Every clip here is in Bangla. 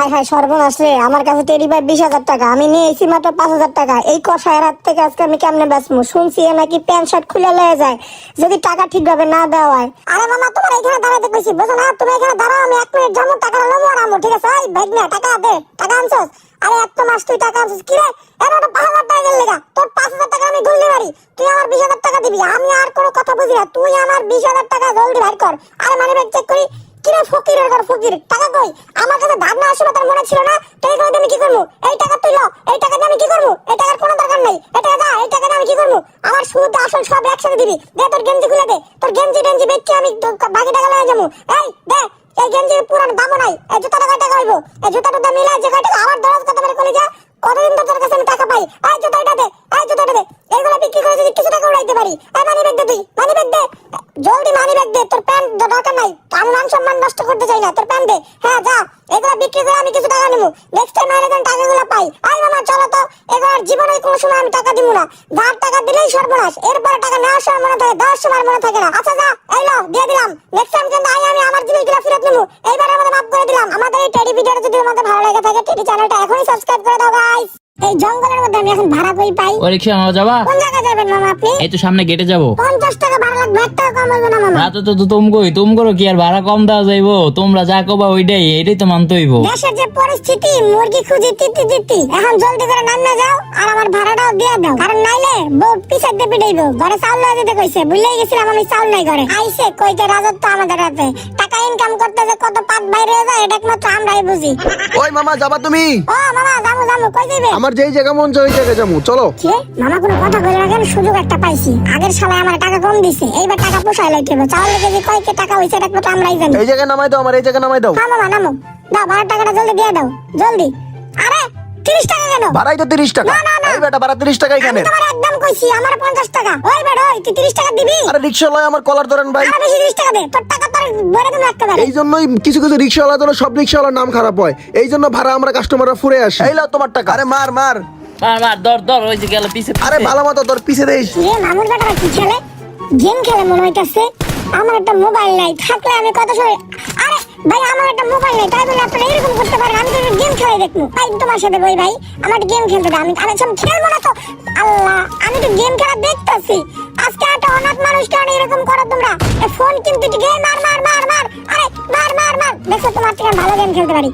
হায় হায় সর্বনাশ রে। আমার কাছে টেরি ভাই বিশ হাজার টাকা। আমি নিয়েছি মাত্র পাঁচ হাজার টাকা। এই কষায়ের হাত থেকে আজকে আমি কেমনে বেচবো শুনছি এ নাকি প্যান্ট শার্ট খুলে লয়ে যায়। যদি টাকা ঠিকভাবে না দেওয়া হয় আরে মামা, তোমার এখানে দাঁড়াতে কইছি। বুঝো না, তুমি এখানে দাঁড়াও, আমি এক মিনিট যাব টাকা লমো আমো, ঠিক আছে? এই ব্যাগ না টাকা দে, টাকা আনছস? আরে এত মাস তুই টাকা আনছিস? কি রে? এর ওটা পাঁচ হাজার টাকা গেল তোর পাঁচ হাজার টাকা আমি ধরলে পারি। তুই আমার বিশ হাজার টাকা দিবি। আমি আর কোনো কথা বুঝি না। তুই আমার বিশ হাজার টাকা জলদি বাইর কর। আরে মানি চেক করি। কিরে ফকিরের ঘর ফকির, টাকা কই? আমার কাছে ধার না আসলে তোর মনে ছিল না? তুই কই আমি কি করব? এই টাকা তুই ল, এই টাকা আমি কি করব? এই টাকার কোনো দরকার নাই, এই টাকা দা, এই টাকা দিয়ে আমি কি করব? আমার সুদ, আসল সব একসাথে দিবি। দে তোর গেঞ্জি খুলে দে, তোর গেঞ্জি টেঞ্জি বেচে আমি বাকি টাকা লয়ে যাব। এই, দে, এই গেঞ্জির পুরান দামও নাই, এই জুতাটা কয় টাকা হইব? এই জুতাটা মিলাই যে কয় আমার দরজ কত করে কলে কতদিন ধরে তোর কাছে আমি টাকা পাই? এই জুতাটা দে, এই জুতাটা দে। এগুলো বিক্রি করে যদি কিছু টাকা উড়াইতে পারি, এই মানি ব্যাগ দে তুই মানি ব্যাগ দে। জলদি মানি ব্যাগ দে, তোর প্যান্ট দরকার নাই। আমি মান সম্মান নষ্ট করতে চাই না, তোর প্যান্ট দে। হ্যাঁ যা, এগুলো বিক্রি করে আমি কিছু টাকা নেব। নেক্সট টাইম আমি যখন টাকাগুলো পাই। আই মামা চলো তো এবার জীবনে কোনো সময় আমি টাকা দিব না। যার টাকা দিলেই সর্বনাশ, এরপরে টাকা নেওয়ার সময় মনে থাকে দেওয়ার সময় মনে থাকে না। আচ্ছা যা, এই দিয়ে দিলাম। নেক্সট টাইম কিন্তু আই আমি আমার জিনিসগুলো ফেরত নেব। এইবার আমাদের মাফ করে দিলাম। আমাদের এই টেডি ভিডিওটা যদি তোমাদের ভালো লাগে থাকে টেডি চ্যানেলটা এখনই সাবস্ক্রাইব করে দাও গাইস এই জঙ্গলের মধ্যে আমি এখন ভাড়া কই পাই? ও রিক্সা মামা যাবা? কোন জায়গায় যাবেন মামা আপনি? এই তো সামনে গেটে যাব। পঞ্চাশ টাকা ভাড়া লাগবে এক টাকা কম হইবে না মামা। রাতে তো তো তুম কই তুম করো কি আর ভাড়া কম দেওয়া যাইবো? তোমরা যা কবা ওইটাই এটাই তো মানতে হইব। দেশের যে পরিস্থিতি মুরগি খুঁজি তিতি তিতি। এখন জলদি করে নামে যাও আর আমার ভাড়াটাও দিয়ে দাও। কারণ নাইলে বউ দিয়ে পিটাইবো। ঘরে চাউল লয়ে যেতে কইছে বুঝলেই গেছিলাম আমি চাউল নাই ঘরে। আইসে কইতে রাজত্ব আমাদের হাতে। টাকা ইনকাম করতে যে কত পাত বাইরে যায় এটা একমাত্র আমরাই বুঝি। ওই মামা যাবা তুমি? ও মামা জামু জামু কই যাইবে? আমার যেই জায়গা মন চায় ওই জায়গায় যাব। চলো। কে? মামা কোনো কথা কইলে না কেন? সুযোগ একটা পাইছি। আগের সালে আমার টাকা কম দিছে এইবার টাকা পোষায় লইতে হবে চাউল কেজি কয় কে টাকা হইছে এটা একমাত্র আমরাই জানি। এই জায়গায় নামাই দাও আমার এই জায়গায় নামাই দাও। হ্যাঁ মামা নামো। দাও ভাড়ার টাকাটা জলদি দিয়ে দাও। জলদি। আরে তিরিশ টাকা কেন? ভাড়াই তো তিরিশ টাকা। না, না, না। এই বেটা ভাড়া তিরিশ টাকা আমি এখানে। তোমার একদম কইছি আমার পঞ্চাশ টাকা। ওই বেড় ওই তুই তিরিশ টাকা দিবি? আরে রিক্সা লয় আমার কলার ধরেন ভাই। আরও বেশি তিরিশ টাকা দে তোর টাকা এই জন্যই কিছু কিছু রিক্সাওয়ালা জন্য সব রিক্সাওয়ালার নাম খারাপ হয়। এই জন্য ভাড়া আমরা কাস্টমাররা ফুরে আসি। এই লাও তোমার টাকা। আরে মার মার। মার মার দর দর ওই যে গেল পিছে আরে ভালো মতো দর পিছে দেশ রে মামুর বেটারা কি খেলে? গেম খেলে মনে হইতাছে আমার একটা মোবাইল নাই থাকলে আমি কত সময় ভাই, আমার একটা মোবাইল নাই, তাই বলে আপনারা এরকম করতে পারেন, আমি তো গেম খেলে দেখব। ভাই, তোমার সাথে বই ভাই, আমার গেম খেলতে দাও। আমি আমি সব খেলব না তো, আল্লাহ, আমি তো গেম খেলা দেখতাছি। আজকে একটা অনাথ মানুষ কেন এরকম করো তোমরা? ফোন কিন্তু গেম মার মার মার মার, আরে, মার মার মার। দেখো তোমার থেকে ভালো গেম খেলতে পারি।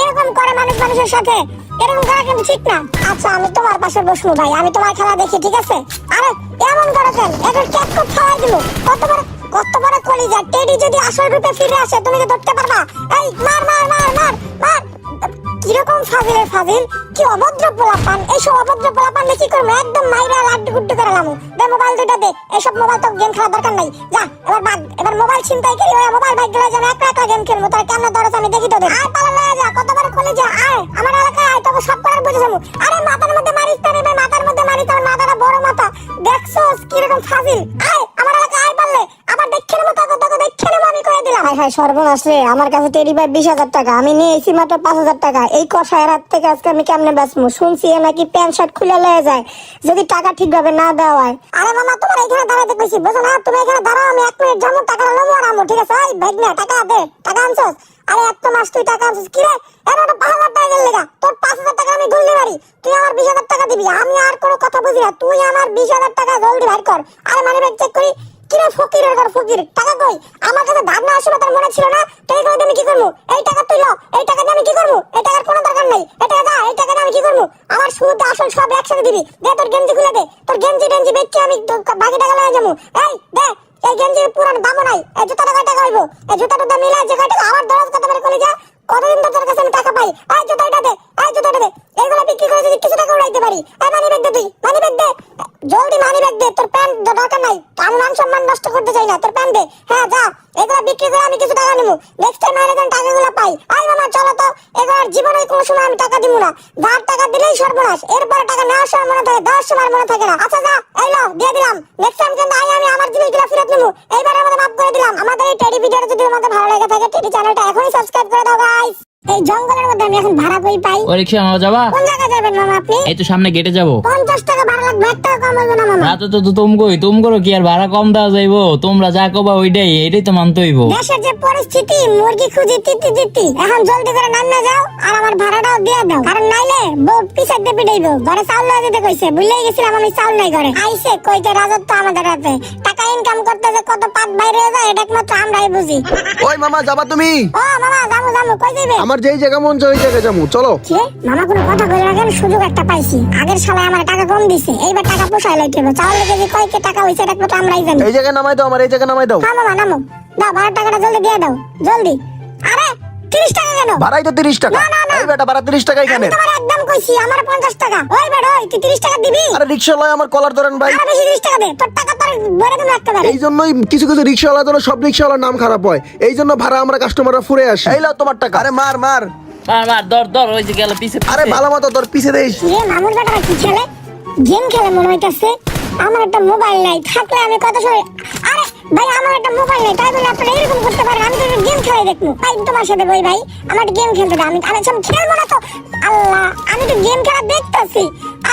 এরকম করে মানুষ, মানুষের সাথে, এরকম করা কিন্তু ঠিক না। আচ্ছা আমি তোমার পাশে বসবো ভাই, আমি তোমার খেলা দেখি, ঠিক আছে? আরে, এমন করে কেন? এটা ক্যাপ কপ খাওয়াই দিল কত বড় কলিজা টেডি যদি আসল রূপে ফিরে আসে তুমি কি ধরতে পারবা। এই মার মার মার মার মার। কীরকম ফাজিলের ফাজিল? কি অভদ্র পোলাপান। এইসব অভদ্র পোলাপান কি করব? একদম মাইরা লাড্ডু গুড্ডু করে লামু। দে মোবাইল দুইটা দে। এইসব মোবাইল তো গেম খেলার দরকার নাই। যা এবার বাদ এবার মোবাইল ছিনতাই করি ওই মোবাইল ভাগ গেলে যেন একা একা গেম খেলব। তার কেমন দরজ আমি দেখি তোদের। আয় পালা লয়ে যা কত বড় কলিজা আয়। আমার এলাকায় আয় তোকে সব করার বুঝে যাব। আরে মাথার মধ্যে মারিস তো রে ভাই, মাথার মধ্যে মারিস তোর মাথাটা বড় মাথা। দেখছোস কীরকম ফাজিল। আয় আমার এলাকায় আয় পারলে। আবার দেখে নেব তোকে তোকে দেখে নেব আমি করে দিলাম। হায় হায় সর্বনাশ রে আমার কাছে টেরি ভাই বিশ হাজার টাকা আমি নিয়েছি মাত্র পাঁচ হাজার টাকা। এই কষায়ের হাত থেকে আজকে আমি কেমনে বেচবো? শুনছি এ নাকি প্যান্ট শার্ট খুলে লয়ে যায় যদি টাকা ঠিকভাবে না দেওয়া হয়। আরে মামা তোমার এখানে দাঁড়াতে কইছি বুঝো না? তুমি এখানে দাঁড়াও আমি এক মিনিট যাব টাকা লমো আর আমো ঠিক আছে? এই ব্যাগ না টাকা দে টাকা আনছস? আরে এত মাস তুই টাকা আনছিস কি রে? এর ওটা পাঁচ হাজার টাকা গেল তোর পাঁচ হাজার টাকা আমি ধরলে পারি। তুই আমার বিশ হাজার টাকা দিবি আমি আর কোনো কথা বুঝি না তুই আমার বিশ হাজার টাকা জলদি বাইর কর। আরে মানি চেক করি কিরে ফকিরের ঘর ফকির, টাকা কই? আমার কাছে ধার না আসলে তোর মনে ছিল না? তুই কই আমি কি করব? এই টাকা তুই ল এই টাকা আমি কি করব? এই টাকার কোনো দরকার নাই, এই টাকা দা এই টাকা আমি কি করব? আমার সুদ, আসল সব একসাথে দিবি। দে তোর গেঞ্জি খুলে দে, তোর গেঞ্জি টেঞ্জি বেচে আমি বাকি টাকা লয়ে যাব। এই, দে, এই গেঞ্জির পুরান দামও নাই, এই জুতাটা কয় টাকা হইব? এই জুতাটা মিলাই যে কয় আমার দরজ কত করে কলে কতদিন ধরে তোর কাছে আমি টাকা পাই? এই জুতাটা দে, এই জুতাটা দে। এগুলো বিক্রি করে যদি কিছু টাকা উড়াইতে পারি, এই মানি ব্যাগ দে তুই মানি ব্যাগ দে। জলদি মানি ব্যাগ দে, তোর প্যান্ট দরকার নাই। আমি মান সম্মান নষ্ট করতে চাই না, তোর প্যান্ট দে। হ্যাঁ যা, এগুলো বিক্রি করে আমি কিছু টাকা নেব। নেক্সট টাইম আমি যখন টাকাগুলো পাই। আই মামা চলো তো। এবার জীবনে কোনো সময় আমি টাকা দিব না। যার টাকা দিলেই সর্বনাশ। এরপরে টাকা নেওয়ার সময় মনে থাকে, দেওয়ার সময় মনে থাকে না। আচ্ছা যা, এই লো দিয়ে দিলাম। নেক্সট টাইম কিন্তু আই আমি আমার জিনিসগুলো ফেরত নেব। এইবার আমাদের করে দিলাম। আমাদের এই টেডি ভিডিওটা যদি তোমাদের ভালো লাগে থাকে টেডি চ্যানেলটা এখনই সাবস্ক্রাইব করে দাও গাইস এই জঙ্গলের মধ্যে আমি এখন ভাড়া কই পাই? ও রিক্সা মামা যাবা? কোন জায়গায় যাবেন মামা আপনি? এই তো সামনে গেটে যাব। পঞ্চাশ টাকা ভাড়া লাগবে এক টাকা কম হইব না মামা। রাতে তো তো তুম কই তুম করো কি আর ভাড়া কম দেওয়া যাইবো? তোমরা যা কবা ওইটাই এটাই তো মানতে হইব। দেশের যে পরিস্থিতি মুরগি খুঁজি তিতি তিতি। এখন জলদি করে নান্না যাও আর আমার ভাড়াটাও দিয়ে দাও। কারণ নাইলে বউ পিছাক দিয়ে পিটাইবো। ঘরে চাউল লয়ে যেতে কইছে বুঝলেই গেছিলাম আমি চাউল নাই ঘরে। আইসে কইতে রাজত্ব আমাদের হাতে। টাকা ইনকাম করতে যে কত পাত বাইরে যায় এটা একমাত্র আমরাই বুঝি। ওই মামা যাবা তুমি? ও মামা যাব যাব কই যাইবে? আমার যেই জায়গা মন চাই ওই জায়গায় যাব। চলো। মামা কোনো কথা কইলে না কেন সুযোগ একটা পাইছি। আগের সালে আমার টাকা কম দিছে এইবার টাকা পোষায় লইতে হবে চাউল কেজি কয় কে টাকা হইছে এটা একমাত্র আমরাই জানি। এই জায়গায় নামাই দাও আমার এই জায়গায় নামাই দাও। হ্যাঁ মামা নামো। দাও ভাড়ার টাকাটা জলদি দিয়ে দাও। জলদি। আরে তিরিশ টাকা কেন? ভাড়াই তো তিরিশ টাকা। না, না। এই বেটা ভাড়া তিরিশ টাকা আমি এখানে। তোমার একদম কইছি আমার পঞ্চাশ টাকা। ওই বেড় ওই তুই তিরিশ টাকা দিবি? আরে রিক্সা লয় আমার কলার ধরেন ভাই। আরও বেশি তিরিশ টাকা দে তোর টাকা এই জন্যই কিছু কিছু রিক্সাওয়ালার জন্য সব রিক্সাওয়ালার নাম খারাপ হয়। এই জন্য ভাড়া আমরা কাস্টমাররা ফুরে আসি। এই লাও তোমার টাকা। আরে মার মার। মার মার দর দর ওই যে গেল পিছে আরে ভালো মতো তোর পিছে দেই। রে মামুর বেটারা কি খেলে গেম খেলে মনে হইতাছে আমার একটা মোবাইল নাই থাকলে আমি কত সময় আরে ভাই আমার একটা মোবাইল নাই তাই বলে আপনারা এরকম করতে পারেন আমি তো গেম খেলে দেখব। ভাই তোমার সাথে বই ভাই আমার গেম খেলতে দাও। আমি আমি খেলব না তো আল্লাহ আমি তো গেম খেলা দেখতাছি।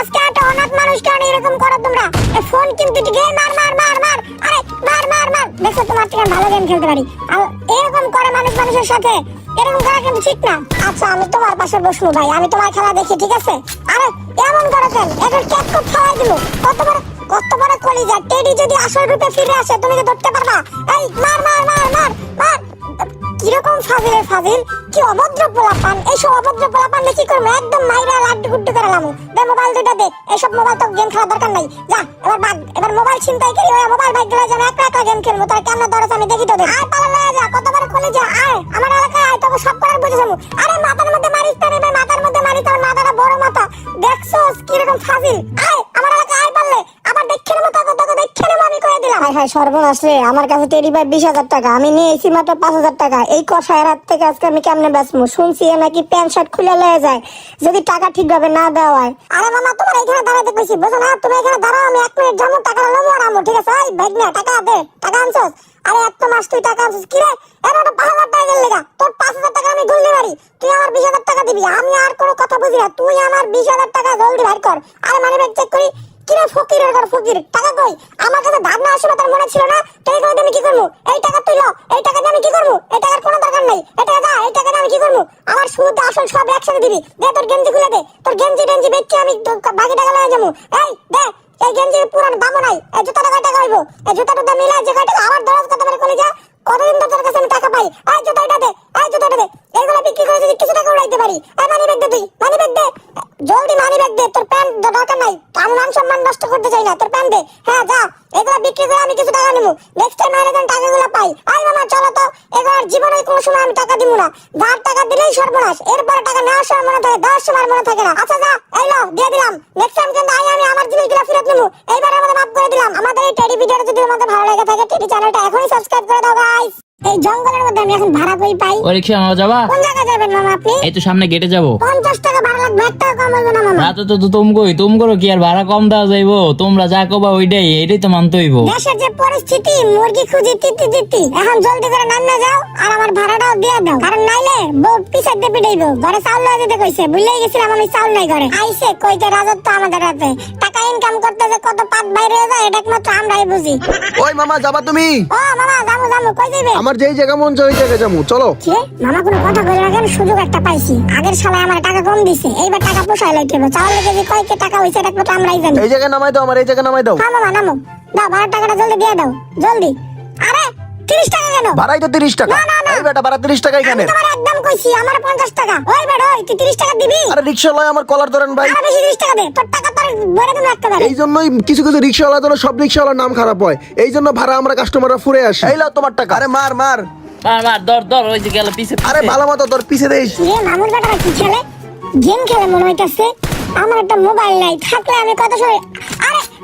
আজকে একটা অনাথ মানুষ কেন এরকম করো তোমরা? ফোন কিন্তু গেম মার মার মার মার। আরে, মার মার মার। দেখো তোমার থেকে ভালো গেম খেলতে পারি। আর এরকম করে মানুষ মানুষের সাথে, এরকম করা কিন্তু ঠিক না। আচ্ছা আমি তোমার পাশে বসবো ভাই। আমি তোমার খেলা দেখি, ঠিক আছে? আরে, এমন করে কেন? একটা ক্যাপ কপ খাওয়াই দিল কত বড় কত বড় কলিজা। টেডি যদি আসল রূপে ফিরে আসে, তুমি কি ধরতে পারবা। এই, মার মার মার মার মার। কীরকম ফাজিল ফাজিল? কি অভদ্র পোলাপান? এইসব অভদ্র পোলাপান কি করব? একদম মাইরা লাড্ডু গুড্ডু করে লামু দে মোবাইল দুইটা দে। এইসব মোবাইল তো গেম খেলার দরকার নাই। যা এবার বাদ। এবার মোবাইল ছিনতাই করি ওই মোবাইল ভাই গেলে যেন একা একা গেম খেলব। তার কেমন দরজ আমি দেখি তোদের। আয় পালা লয়ে যা কত বড় কলিজা আয়। আমার এলাকায় আয় তোকে সব করার বুঝে যাব। আরে মাথার মধ্যে মারিস তো রে ভাই, মাথার মধ্যে মারিস তোর মাথাটা বড় মাথা। দেখছোস কীরকম ফাজিল। আয় আমার এলাকায় আয় পারলে। আবার দেখে নেব তোকে তোকে দেখে নেব আমি কয়ে দিলাম। হায় হায় সর্বনাশ রে। আমার কাছে টেরি ভাই বিশ হাজার টাকা। আমি নিয়েছি মাত্র পাঁচ হাজার টাকা। এই কষায়ের হাত থেকে আজকে আমি কেমনে বেচবো শুনছি নাকি প্যান্ট শার্ট খুলে লয়ে যায়, যদি টাকা ঠিকভাবে না দেওয়া হয়। আরে মামা, তোমার এখানে দাঁড়াতে কইছি, বুঝো না? তুমি এখানে দাঁড়াও, আমি এক মিনিট যাব টাকা লমো আর আমো, ঠিক আছে? এই ব্যাগ নে টাকা দে, টাকা আনছস? আরে এত মাস তুই টাকা আনছস, কি রে? এর ওটা পাঁচ হাজার টাকা গেল তোর পাঁচ হাজার টাকা আমি গুললি মারি তুই আমার বিশ হাজার টাকা দিবি। আমি আর কোনো কথা বুঝি না। তুই আমার বিশ হাজার টাকা জলদি বাইর কর। আরে মানে ব্যাগ চেক করি। কিরে ফকিরের ঘর ফকির? টাকা কই? আমার কাছে ধার না আসলে, তোর মনে ছিল না। তুই কই আমি কি করব? এই টাকা তুই ল এই টাকা আমি কি করব? এই টাকার কোনো দরকার নেই। এই টাকা দা এই টাকা আমি কি করব? আমার সুদ আসল সব একসাথে দিবি। দে তোর গেঞ্জি খুলে দে। তোর গেঞ্জি টেঞ্জি বেচে আমি বাকি টাকা লয়ে যাব। এই, দে, এই গেঞ্জির পুরান দামও নাই। এই জুতাটা কয় টাকা হইবো? এই জুতাটা তো মিলাই যে কয় আমার দরজ কত করে কলে কতদিন ধরে কাছে আমি টাকা পাই? এই জুতাটা দে, এই জুতাটা দে। এগুলো বিক্রি করে যদি কিছু টাকা উড়াইতে পারি, এই মানি ব্যাগ দে তুই মানি ব্যাগ দে। জলদি মানি ব্যাগ দে, তোর প্যান্ট দরকার নাই। আমি মান সম্মান নষ্ট করতে চাই না, তোর প্যান্ট দে। হ্যাঁ যা এগুলো বিক্রি করে আমি কিছু টাকা নেব। নেক্সট টাইম আর এখন টাকাগুলো পাই। আই মামা, চলো তো। এবার জীবনে কোনো সময় আমি টাকা দিব না। যার টাকা দিলেই সর্বনাশ। এরপরে টাকা নেওয়ার সময় মনে থাকে, দেওয়ার সময় মনে থাকে না। আচ্ছা যা, এই লো দিয়ে দিলাম। নেক্সট টাইম কিন্তু আই আমি আমার জিনিসগুলো ফেরত নেব। এইবার করে দিলাম। আমাদের এই টেডি ভিডিওটা যদি তোমাদের ভালো লেগে থাকে টেডি চ্যানেলটা এখনই সাবস্ক্রাইব করে দাও গাইস এই জঙ্গলের মধ্যে আমি এখন ভাড়া কই পাই? ও রিক্সা মামা যাবা? কোন জায়গায় যাবেন মামা আপনি? এই তো সামনে গেটে যাব। পঞ্চাশ টাকা ভাড়া লাগবে এক টাকা কম হইব না মামা। রাতে তো তো তুম কই তুম করো কি আর ভাড়া কম দেওয়া যাইবো? তোমরা যা কবা ওইটাই এটাই তো মানতে হইব। দেশের যে পরিস্থিতি মুরগি খুঁজি তিতি তিতি এখন জলদি করে নান্না যাও আর আমার ভাড়াটাও দিয়ে দাও। কারণ নাইলে বউ দিয়ে পিটাইবো ঘরে চাউল লয়ে যেতে কইছে বুঝলেই গেছিলাম আমি চাউল নাই ঘরে। আইসে কইতে রাজত্ব আমাদের হাতে। টাকা ইনকাম করতে যে কত পাত বাইরে যায় এটা একমাত্র আমরাই বুঝি। ওই মামা যাবা তুমি? ও মামা যাব যাব কই যাবে আমার যেই জায়গা মন চাই ওই জায়গায় যাব চলো। কে? মামা কোনো কথা কই রাখেন সুযোগ একটা পাইছি? আগের সালে আমার টাকা কম দিছে এইবার টাকা পোষায় লাইতে হবে চাউল কেজি কয় কে টাকা হইছে এটা কত আমরাই জানি। এই জায়গায় নামাই দাও আমার এই জায়গায় নামাই দাও। হ্যাঁ মামা নামো। দাও ভাড়ার টাকাটা জলদি দিয়ে দাও জলদি। আরে তিরিশ টাকা কেন? ভাড়াই তো তিরিশ টাকা। না, না, না। এই বেটা ভাড়া তিরিশ টাকা আমি এখানে। তোমার একদম কইছি আমার পঞ্চাশ টাকা। ওই বেড় ওই তুই তিরিশ টাকা দিবি? আরে রিক্সা লয় আমার কলার ধরেন ভাই। আরও বেশি তিরিশ টাকা দে। তোর টাকা তোর বলে তুমি রাখতে পারে। এই জন্যই কিছু কিছু রিক্সাওয়ালার জন্য সব রিক্সাওয়ালার নাম খারাপ হয়। এই জন্য ভাড়া আমরা কাস্টমাররা ফুরে আসি। এই লাও তোমার টাকা। আরে মার মার। মার মার দর দর ওই যে গেল পিছে আরে ভালো মতো তোর পিছে দেই রে মামুর বেটারা কি খেলে? গেম খেলে মনে হইতাছে আমার একটা মোবাইল নাই থাকলে আমি কত সময়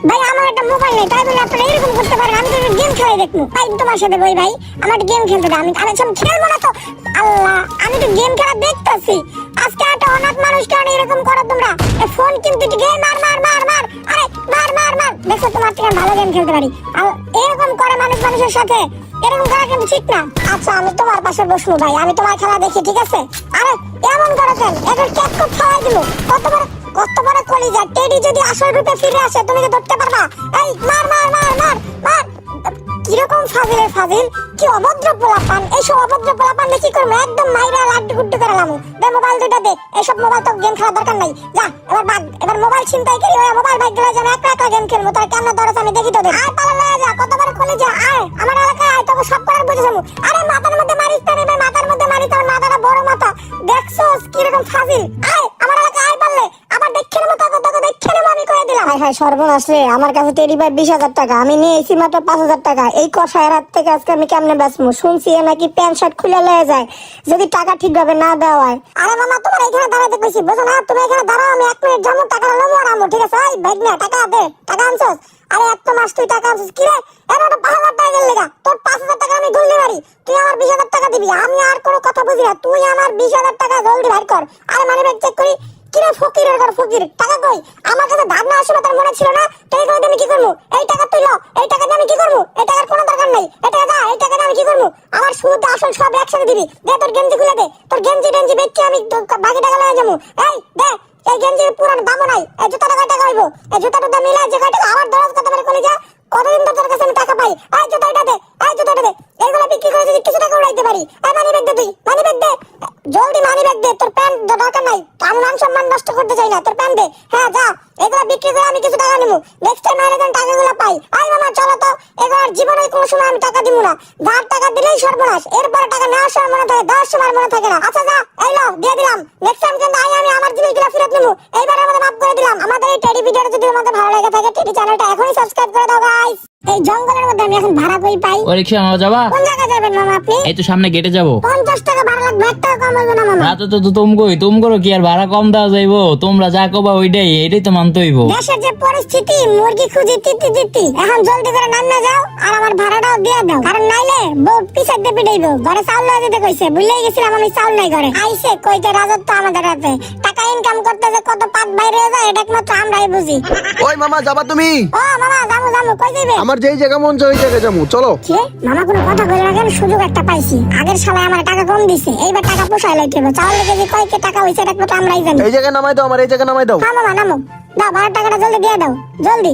ভাই, আমার একটা মোবাইল নাই, তাই বলে আপনারা এরকম করতে পারেন, আমি তো গেম খেলাই দেখব। ভাই তোমার সাথে বই, ভাই, আমার গেম খেলতে দাও। আমি আমি সব খেলব না তো আল্লাহ, আমি তো গেম খেলা দেখতাছি। আজকে একটা অনাথ মানুষ কেন এরকম করো তোমরা? ফোন কিন্তু গেম, মার মার মার মার। আরে, মার মার মার। দেখো তোমার থেকে ভালো গেম খেলতে পারি। আর এরকম করে মানুষ মানুষের সাথে, এরকম করা কিন্তু ঠিক না। আচ্ছা আমি তোমার পাশে বসবো, ভাই। আমি তোমার খেলা দেখি, ঠিক আছে? আরে, এমন করো কেন? একটা ক্যাপ কপ খাওয়াই দিল। কত বড় বড় কলিজা টেডি যদি আসল রূপে ফিরে আসে তুমি কি ধরতে পারবা। এই মার মার মার মার মার। কীরকম ফাজিলের ফাজিল? কি অভদ্র পোলাপান। এইসব অভদ্র পোলাপান কি করব? একদম মাইরা লাড্ডু গুড্ডু করে লামু। দে মোবাইল দুইটা দে। এইসব মোবাইল তো গেম খেলার দরকার নাই। যা এবার বাদ এবার মোবাইল চিন্তাই করি ওই মোবাইল ভাগ গেলে যেন একা একা গেম খেলব। তার কেমন দরজ আমি দেখি তোদের। আয় পালা লয়ে যা কত বড় কলিজা আয়। আমার এলাকায় আয় তোকে সব করার বুঝে যাব। আরে মাথার মধ্যে মারিস না রে ভাই, মাথার মধ্যে মারিস তোর মাথাটা বড় মাথা। দেখছোস কীরকম ফাজিল? আয় আমার এলাকায় আয় পারলে। আবার দেখে নেব তোকে তোকে দেখে নেব আমি করে দিলাম। হায় হায় সর্বনাশ রে আমার কাছে টেরি ভাই বিশ হাজার টাকা। আমি নিয়েছি মাত্র পাঁচ হাজার টাকা। এই কষায় রাত থেকে আজকে আমি কেমনে বেচবো? শুনছি এ নাকি প্যান্ট শার্ট খুলে লয়ে যায়। যদি টাকা ঠিকভাবে না দেওয়া হয় আরে মামা তোমার এখানে দাঁড়াতে কইছি বুঝো না? তুমি এখানে দাঁড়াও আমি এক মিনিট যাব টাকা লমো আর আমো ঠিক আছে? এই ব্যাগ না টাকা দে টাকা আনছস? আরে এত মাস তুই টাকা আনছস? কি রে? এর ওটা পাঁচ হাজার টাকা গেল তোর পাঁচ হাজার টাকা আমি গুললি মারি তুই আমার বিশ হাজার টাকা দিবি। আমি আর কোনো কথা বুঝি না। তুই আমার বিশ হাজার টাকা জলদি বাইর কর। আরে মানি ব্যাগ চেক করি। কিরে ফকিরের ঘর ফকির? টাকা কই? আমার কাছে ধার না আসলে তোর মনে ছিল না? তুই কই আমি কি করব? এই টাকা তুই ল। এই টাকা আমি কি করব? এই টাকার কোনো দরকার নাই। এই টাকা দা এই টাকা আমি কি করব? আমার সুদ, আসল সব একসাথে দিবি। দে তোর গেঞ্জি খুলে দে। তোর গেঞ্জি টেঞ্জি বেচে আমি বাকি টাকা লয়ে যাব। এই, দে। এই গেঞ্জির পুরান দামও নাই, এই জুতাটা কয় টাকা হইব এই জুতাটা দাম মিলাই যে কয় টাকা আমার দরজ কত করে কলে কতদিন ধরে তোর কাছে আমি টাকা পাই? এই জুতাটা দে, এই জুতাটা দে। এগুলো বিক্রি করে যদি কিছু টাকা উড়াইতে পারি, এই মানি ব্যাগ দে তুই মানি ব্যাগ দে। জলদি মানি ব্যাগ দে, তোর প্যান্ট দরকার নাই। আমি মান সম্মান নষ্ট করতে চাই না, তোর প্যান্ট দে। হ্যাঁ যা, এগুলো বিক্রি করে আমি কিছু টাকা নেব। নেক্সট টাইম আরে যেন টাকাগুলো পাই। আই মামা চলো তো। এবার জীবনে কোনো সময় আমি টাকা দিব না। যার টাকা দিলেই সর্বনাশ। এরপরে টাকা নেওয়ার সময় মনে থাকে, দেওয়ার সময় মনে থাকে না। আচ্ছা যা, এই লো দিয়ে দিলাম। নেক্সট টাইম কিন্তু আই আমি আমার জিনিসগুলো ফেরত নেব। এইবার আমাদের মাফ করে দিলাম। আমাদের এই ভিডিওটা যদি তোমাদের ভালো লাগে থাকে টেডি চ্যানেলটা এখনই সাবস্ক্রাইব করে দাও গাইস এই জঙ্গলের মধ্যে আমি এখন ভাড়া কই পাই? ও রিক্সা মামা যাবা? কোন জায়গায় যাবেন মামা আপনি? এই তো সামনে গেটে যাব। পঞ্চাশ টাকা ভাড়া লাগবে এক টাকা কম হইব না মামা? রাতে তো তো তুম কই তুম করো কি আর ভাড়া কম দেওয়া যাইবো? তোমরা যা কবা ওইটাই এটাই তো মানতে হইব। দেশের যে পরিস্থিতি মুরগি খুঁজি তিতি তিতি এখন জলদি করে নামে যাও আর আমার ভাড়াটাও দিয়ে দাও। কারণ নাইলে বউ পিছার দিয়ে পিটাইব ঘরে চাউল লয়ে যেতে কইছে ভুলে গেছিলাম আমি চাউল নাই ঘরে। আইসে কইতে রাজত্ব আমাদের হাতে। টাকা ইনকাম করতে যে কত পাত বাইরে হয়ে যায় এটা একমাত্র আমরাই বুঝি। ওই মামা যাবা তুমি? ও মামা যাব যাব কই যাইবে? আমার যেই জায়গা মন চাই জায়গা যাব চলো। কি? মামা কোনো কথা কইল না কেন? সুযোগ একটা পাইছি। আগের সালে আমার টাকা কম দিছে এইবার টাকা পোষায় লাইতে হবে চাউল কেজি কয় কে টাকা হইছে এটা তো আমরাই জানি। এই জায়গা নামাই দাও আমার এই জায়গা নামাই দাও। হ্যাঁ মামা নামো। দাও ভাড়ার টাকাটা জলদি দিয়ে দাও। জলদি।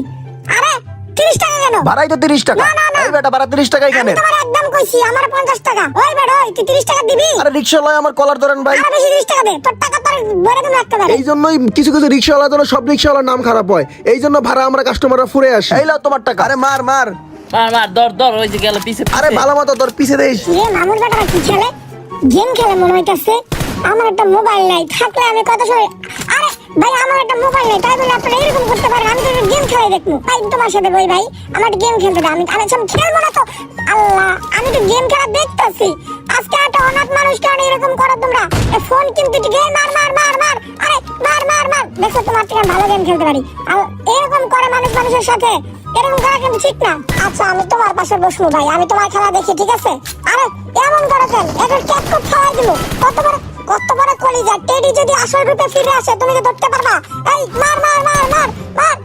আরে তিরিশ টাকা কেন? ভাড়াই তো তিরিশ টাকা। না, না, না। এই বেটা ভাড়া তিরিশ টাকা এখানে আমি তোমার একদম কইছি আমার পঞ্চাশ টাকা। ওই বেটা ওই তুই তিরিশ টাকা দিবি? আরে রিক্সা লয় আমার কলার ধরেন ভাই। আরও বেশি তিরিশ টাকা দে। তোর টাকা তোর বলে দেবো একেবারে এই জন্যই কিছু কিছু রিক্সাওয়ালা জন্য সব রিক্সাওয়ালার নাম খারাপ হয়। এই জন্য ভাড়া আমরা কাস্টমাররা ফুরে আসি। এই লাও তোমার টাকা। আরে মার মার। মার মার ধর ধর ওই যে গেল পিছে আরে ভালো মতো তোর পিছে দেশ রে মামুর বেটারা কি খেলে? গেম খেলে মনে হইতাছে। আমার একটা মোবাইল নাই থাকলে আমি কত সময় ভাই, আমার একটা মোবাইল নাই, তাই বলে আপনারা এরকম করতে পারেন, আমি তো গেম খেলাই দেখব। ভাই, তোমার সাথে বই, ভাই, আমার গেম খেলতে দাও, আমি আমি সব খেলব না তো। আল্লাহ, আমি তো গেম খেলা দেখতাছি। আজকে একটা অনাথ মানুষ কেন এরকম করো তোমরা? ফোন কিন্তু গেম মার মার মার মার, আরে, মার মার মার। দেখো, তোমার থেকে ভালো গেম খেলতে পারি। এরকম করে মানুষ মানুষের সাথে, এরকম করা কিন্তু ঠিক না? আচ্ছা আমি তোমার পাশে বসবো, ভাই, আমি তোমার খেলা দেখি, ঠিক আছে? আরে, এমন করে কেন? এখন ক্যাপ কপ খাওয়াই দিল কত বড় কত বড় কলিজা? টেডি যদি আসল রূপে ফিরে আসে তুমি কি ধরতে পারবা। এই মার মার মার মার মার!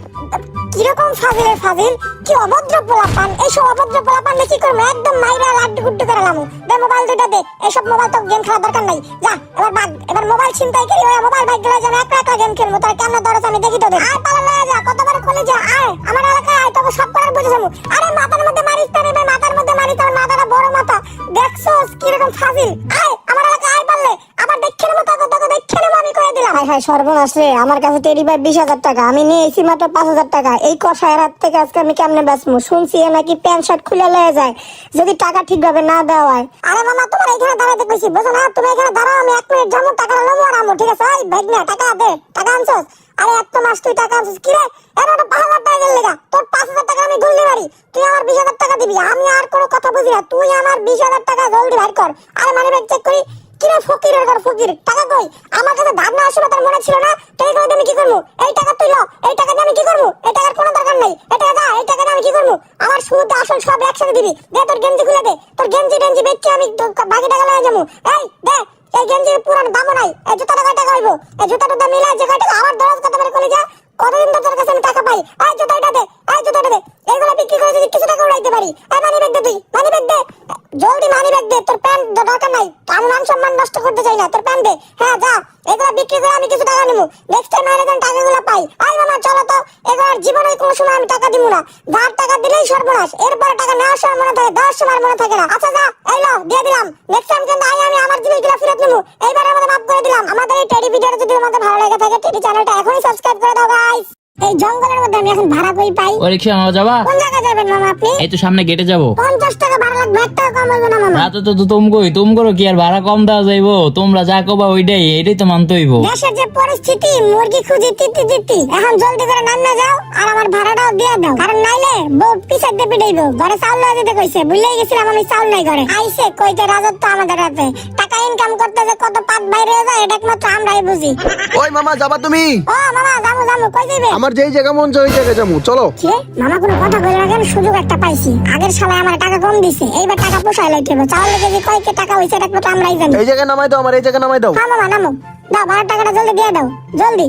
কীরকম ফাজিলের ফাজিল? কি অভদ্র পোলাপান। এইসব অভদ্র পোলাপান কি করব? একদম মাইরা লাড্ডু গুড্ডু করে লামু। দে মোবাইল দুইটা দে। এইসব মোবাইল তো গেম খেলার দরকার নাই। যা এবার বাদ। এবার মোবাইল চিন্তাই করি ওই মোবাইল ভাগ গেলে যেন একা একা গেম খেলব। তার কেমন দরজ আমি দেখি তোদের। আয় পালা লয়ে যা কত বড় কলিজা। আয় আমার এলাকায় আয় তোকে সব করার বুঝে যাব। আরে মাথার মধ্যে মারিস না রে ভাই, মাথার মধ্যে মারিস তোর মাথাটা বড় মাথা। দেখছোস কীরকম ফাজিল। আয় আমার এলাকায় আয় পারলে। আবার দেখে নেব তোকে তোকে দেখে নেব আমি করে দিলাম। হায় হায় সর্বনাশ রে। আমার কাছে টেরি ভাই বিশ হাজার টাকা। আমি নিয়েছি মাত্র পাঁচ হাজার টাকা। এই কষায় রাত থেকে আজকে আমি কেমনে বেচবো শুনছি এ নাকি প্যান্ট শার্ট খুলে লয়ে যায়। যদি টাকা ঠিকভাবে না দেওয়া হয়। আরে মামা তোমার এখানে দাঁড়াতে কইছি। বুঝো না তুমি এখানে দাঁড়াও আমি এক মিনিট যাব টাকা লমো আর আমো ঠিক আছে? এই ভাই না টাকা দে টাকা আনছস? আরে এত মাস তুই টাকা আনছস কি রে? এর ওটা পাঁচ হাজার টাকা লেগা। তোর পাঁচ হাজার টাকা আমি গুললি মারি তুই আমার বিশ হাজার টাকা দিবি। আমি আর কোনো কথা বুঝি না। তুই আমার বিশ হাজার টাকা জলদি বাইর কর। আরে মানি ব্যাগ চেক করি। কিরে ফকিরের ঘর ফকির? টাকা কই? আমার কাছে ধার না আসলে তার মনে ছিল না। তুই কই আমি কি করব? এই টাকা তুই ল। এই টাকা দিয়ে আমি কি করব? এই টাকার কোনো দরকার নাই। এই টাকা দা এই টাকা আমি কি করব? আমার সুদ আসল সব একসাথে দিবি। দে তোর গেঞ্জি খুলে দে। তোর গেঞ্জি টেঞ্জি বেচে আমি বাকি টাকা লয়ে যাব। এই, দে। এই গেঞ্জির পুরান দামও নাই। এই জুতাটা কয় টাকা হইব? এই জুতাটা দাম মিলাই যে কয় টাকা আমার দরজ কত করে কলে যা কতদিন ধরে তোর কাছে আমি টাকা পাই? এই জুতাটা দে, এই জুতাটা দে। এগুলো বিক্রি করে যদি কিছু টাকা উড়াইতে পারি, এই মানি ব্যাগ দে তুই মানি ব্যাগ দে। জলদি মানি ব্যাগ দে, তোর প্যান্ট দরকার নাই। আমি মান সম্মান নষ্ট করতে চাই না, তোর প্যান্ট দে। হ্যাঁ যা, এগুলো বিক্রি করে আমি কিছু টাকা নিবো। নেক্সট টাইম আরে টাকাগুলো পাই। আই মামা, চলো তো এবার জীবনে কোনো সময় আমি টাকা দিব না। যার টাকা দিলেই সর্বনাশ, এরপরে টাকা নেওয়ার সময় মনে থাকে, দেওয়ার সময় মনে থাকে না। আচ্ছা যা, এই লো, দিয়ে দিলাম। নেক্সট টাইম কিন্তু আই আমি আমার জিনিসগুলো ফেরত নেব। এইবার আমাদের মাফ করে দিলাম। আমাদের এই টেডি ভিডিওটা যদি তোমাদের ভালো লেগে থাকে টেডি চ্যানেলটা এখনই সাবস্ক্রাইব করে দাও গাইস এই জঙ্গলের মধ্যে আমি এখন ভাড়া কই পাই? ও রিক্সা মামা যাবা? কোন জায়গায় যাবেন মামা আপনি? এই তো সামনে গেটে যাব। পঞ্চাশ টাকা ভাড়া লাগবে এক টাকা কম হইবে না মামা। রাতে তো তো তুম কই তুম করো কি আর ভাড়া কম দেওয়া যাইবো? তোমরা যা কবা ওইটাই এটাই তো মানতে হইব। দেশের যে পরিস্থিতি মুরগি খুঁজি তিতি তিতি। এখন জলদি করে নামে যাও আর আমার ভাড়াটাও দিয়ে দাও। কারণ নাইলে বউ পিছার দিয়ে পিটাইবো। ঘরে চাউল লয়ে দিতে কইছে বুঝলেই গেছিলাম আমি চাউল নাই ঘরে। আইসে কইতে রাজত্ব আমাদের হাতে। টাকা ইনকাম করতে যে কত পাত বাইরে হয়ে যায় এটা একমাত্র আমরাই বুঝি। ওই মামা যাবা তুমি? ও মামা জামু জামু কই যাইবে? আমার যেই জায়গা মন চাই ওই জায়গায় যাব। চলো। কে? মামা কোনো কথা কইলে না কেন? সুযোগ একটা পাইছি। আগের সালে আমার টাকা কম দিছে এইবার টাকা পোষায় লাইতে হবে চাউল যে কয় কে টাকা হইছে এটা তো আমরাই জানি। এই জায়গা নামাই দাও আমার এই জায়গা নামাই দাও। হ্যাঁ মামা নামো। দাও ভাড়ার টাকাটা জলদি দিয়ে দাও। জলদি।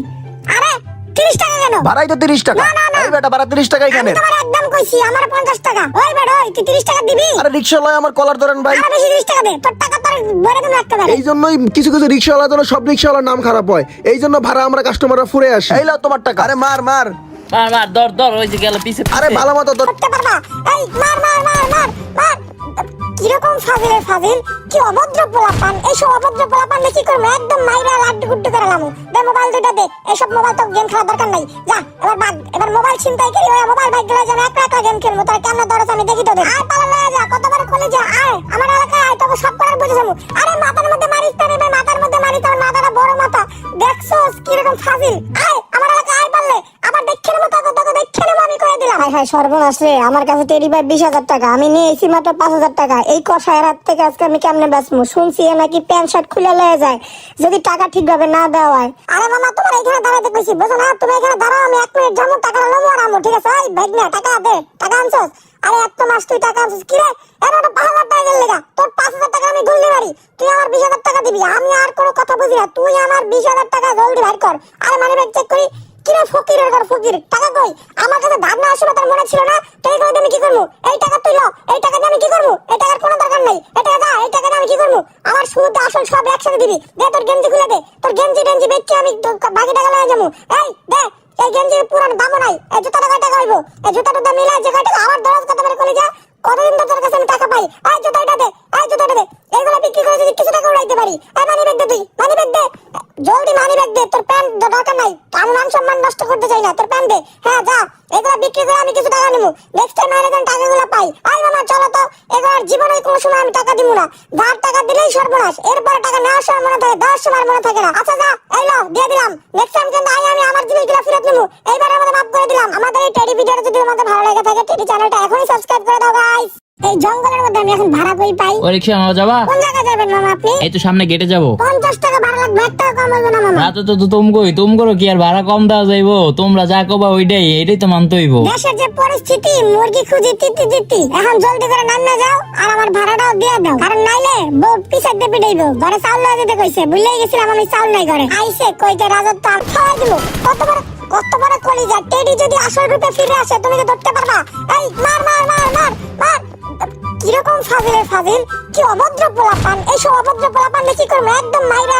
আরে তিরিশ টাকা কেন? ভাড়াই তো তিরিশ টাকা। না, না, না। এই বেটা ভাড়া তিরিশ টাকা এখানে। তোমার কইছি আমার পঞ্চাশ টাকা। ওই বেড় ওই তুই তিরিশ টাকা দিবি? আরে রিকশাওয়ালা আমার কলার ধরেন ভাই। আরে বেশি তিরিশ টাকা দে তোর টাকা তোর বলে তুমি রাখতে পারে। এই জন্যই কিছু কিছু রিক্সাওয়ালা জন্য সব রিকশাওয়ালার নাম খারাপ হয়। এই জন্য ভাড়া আমরা কাস্টমাররা ফুরে আসি। এই লাও তোমার টাকা। আরে মার মার। মার মার দর দর ওই যে গেল পিছে আরে। ভালো মতো দর করতে পারবা? এই মার মার মার মার মার। কীরকম ফাজিলে ফাজিল? কি অভদ্র পোলাপান? এইসব অভদ্র পোলাপান কি করব? একদম মাইরা লাড্ডু গুড্ডু করে নামো দে মোবাইল দুইটা দে। এইসব মোবাইল তো গেম খেলার দরকার নাই। যা, এবার বাদ এবার মোবাইল ছিনতাই করি ওই মোবাইল ভাগ গেলে যেন একটা একা গেম খেলব। তোর কেমন দরজ আমি দেখি তোদের। আয় পালা লয়ে যা, কতবার কলেজে আয়। আমার এলাকায় আয়, তোকে সব করার বুঝে যাব। আরে মাথার মধ্যে মারিস তারে রে মাথার মারিস তোর মাথাটা বড় মাথা। দেখছোস কীরকম ফাজিল। আয় আমার এলাকায় আয় পারলে। আবার দেখে নেব তোকে তোকে দেখে নেব আমি করে দিলাম। হায় হায় সর্বনাশ রে আমার কাছে টেরি ভাই বিশ হাজার টাকা। আমি নিয়েছি মাত্র পাঁচ হাজার টাকা। এই কষায়ের হাত থেকে আজকে আমি কেমনে বেচবো? শুনছি এ নাকি প্যান্ট শার্ট খুলে লয়ে যায়। যদি টাকা ঠিকভাবে না দেওয়া হয়। আরে মামা তোমার এখানে দাঁড়াতে কইছি। বুঝো না তুমি এখানে দাঁড়াও আমি এক মিনিট যাব টাকা লমো আর আমো ঠিক আছে? এই ব্যাগ নে টাকা দে টাকা আনছস। আরে এত মাস তুই টাকা আনছস? কি রে এর ওটা পাঁচ হাজার টাকা গেল তোর পাঁচ হাজার টাকা আমি গুললি মারি তুই আমার বিশ হাজার টাকা দিবি। আমি আর কোনো কথা বুঝি না। তুই আমার বিশ হাজার টাকা জলদি বাইর কর। আরে মানি ব্যাগ চেক করি। কিরে ফকিরের ঘর ফকির? টাকা কই? আমার কাছে ধার না আসলে তোর মনে ছিল না? তুই কই আমি কি করব? এই টাকা তুই ল এই টাকা আমি কি করব? এই টাকার কোনো দরকার নেই। এই টাকা দা এই টাকা আমি কি করব? আমার শুরুতে আসল সব একসাথে দিবি। দে তোর গেঞ্জি খুলে দে। তোর গেঞ্জি টেঞ্জি বেচে আমি বাকি টাকা লয়ে যাব। এই, দে। এই গেঞ্জির পুরান দামও নাই। এই জুতাটা কয় টাকা হইব? এই জুতাটা মিলাই যে কয় টাকা? আমার দরজ কত করে কলে যা, কতদিন ধরে কাছে আমি টাকা পাই? আয় জুতাটা দে আয় জুতাটা দে। এইগুলো বিক্রি করে যদি কিছু টাকা উড়াইতে পারি আয় মানি ব্যাগ দে তুই মানি ব্যাগ দে। জলদি মানি ব্যাগ দে, তোর প্যান্ট দরকার নাই। আমি মান সম্মান নষ্ট করতে চাই না, তোর প্যান্ট দে। হ্যাঁ যা, এগুলো বিক্রি করে আমি কিছু টাকা নেব। নেক্সট টাইম আরে টাকাগুলো পাই তো এবার জীবনে কোনো সময় আমি টাকা দিব না। ধার টাকা দিলেই সর্বনাশ। এরপরে টাকা নেওয়ার সময় মনে থাকে দেওয়ার সময় মনে থাকে না। আচ্ছা যা, এই নাও, দিয়ে দিলাম। নেক্সট টাইম কিন্তু আই আমি আমার জিনিসগুলো ফেরত নেব। এইবার আমাদের মাফ করে দিলাম। আমাদের এই টেডি ভিডিওটা যদি তোমাদের ভালো লেগে থাকে টেডি চ্যানেলটা এখনই সাবস্ক্রাইব করে দাও গাইস এই জঙ্গলের মধ্যে আমি এখন ভাড়া কই পাই? ও রিক্সা মামা যাবা? কোন জায়গায় যাবেন মামা আপনি? এই তো সামনে গেটে যাব। পঞ্চাশ টাকা ভাড়া লাগবে এক টাকা কম হইবে না মামা। রাতে তো তুম কই তুম করো কি আর ভাড়া কম দেওয়া যাইবো? তোমরা যা কবা ওইটাই এটাই তো মানতে হইব। দেশের যে পরিস্থিতি মুরগি খুঁজি তিতি তিতি। এখন জলদি করে নামে যাও আর আমার ভাড়াটাও দিয়ে দাও। কারণ নাইলে বউ পিছার দিয়ে পিটাইবো। ঘরে চাউল লয়ে দিতে কইছে বুঝলেই গেছিলাম আমি চাউল নাই ঘরে। আইসে কইতে রাজত্ব আর খাওয়াই দিব। কত বড় কত বড় কলিজা। টেডি যদি আসল রূপে ফিরে আসে তুমি কি ধরতে পারবা। এই মার মার মার মার মার। কীরকম ফাজিলে ফাজিল? কি অভদ্র পোলাপান? এইসব অভদ্র পোলাপান কি করব? একদম মাইরা